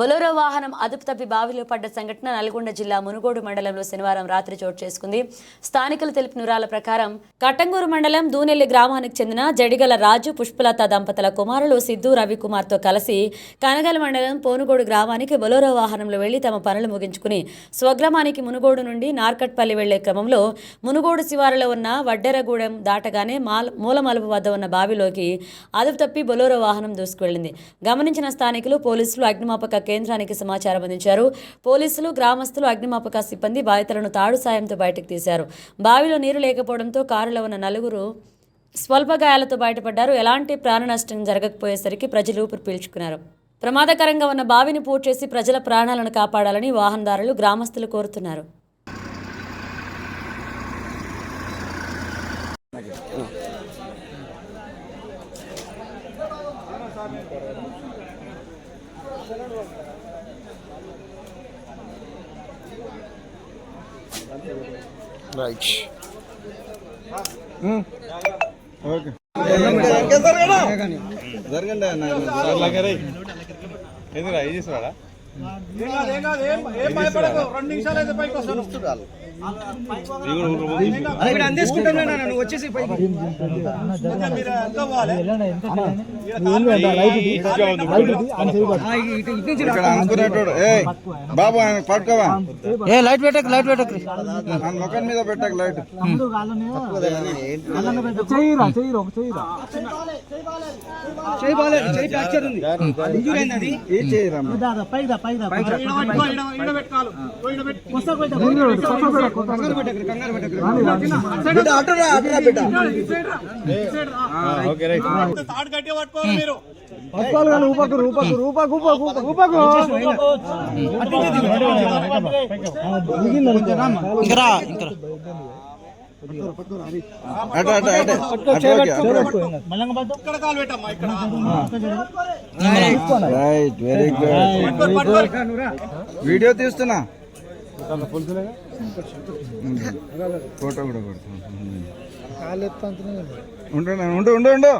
Bolero వాహనం అదుపు తప్పి బావిలో పడ్డ సంఘటన నల్గొండ జిల్లా మునుగోడు మండలంలో శనివారం రాత్రి చోటు చేసుకుంది. స్థానికులు తెలిపిన వివరాల ప్రకారం కట్టంగూరు మండలం దూనెల్లి గ్రామానికి చెందిన జడిగల రాజు పుష్పలత దంపతుల కుమారులు సిద్ధు రవికుమార్తో కలిసి కనగల మండలం పోనుగోడు గ్రామానికి బొలోరో వాహనంలో వెళ్ళి తమ పనులు ముగించుకుని స్వగ్రామానికి మునుగోడు నుండి నార్కట్పల్లి వెళ్ళే క్రమంలో మునుగోడు శివారులో ఉన్న వడ్డెరగూడెం దాటగానే మాల్ మూలమలుపు వద్ద ఉన్న బావిలోకి అదుపు తప్పి బొలోరో వాహనం దూసుకువెళ్ళింది గమనించిన స్థానికులు పోలీసులు అగ్నిమాపక కేంద్రానికి సమాచారం అందించారు. పోలీసులు గ్రామస్తులు అగ్నిమాపక సిబ్బంది బాధితులను తాడు సాయంతో బయటకు తీశారు. బావిలో నీరు లేకపోవడంతో కారులో ఉన్న నలుగురు స్వల్ప గాయాలతో బయటపడ్డారు. ఎలాంటి ప్రాణ నష్టం జరగకపోయేసరికి ప్రజలు ఊపిరి పీల్చుకున్నారు. ప్రమాదకరంగా ఉన్న బావిని పూర్తి చేసి ప్రజల ప్రాణాలను కాపాడాలని వాహనదారులు గ్రామస్తులు కోరుతున్నారు. రైట్ ఓకే జరగండి. ఎందుకు ఇది తీసుకురాడా బాబు ఆయన పట్టుకోవా ఏ లైట్ పెట్టకు లైట్ పెట్టకు ముఖం మీద పెట్టక లైట్ ఏ చేయరమ్మా ఓకే రైట్ ఇంకా రా ఇంకా రా. అటు అటు అటు అటు ఓకే అటు రైట్ వెరీ గుడ్ వీడియో తీస్తున్నా. ఫోటో కూడా కొడుతున్నా ఉండు ఉండు ఉండు ఉండు.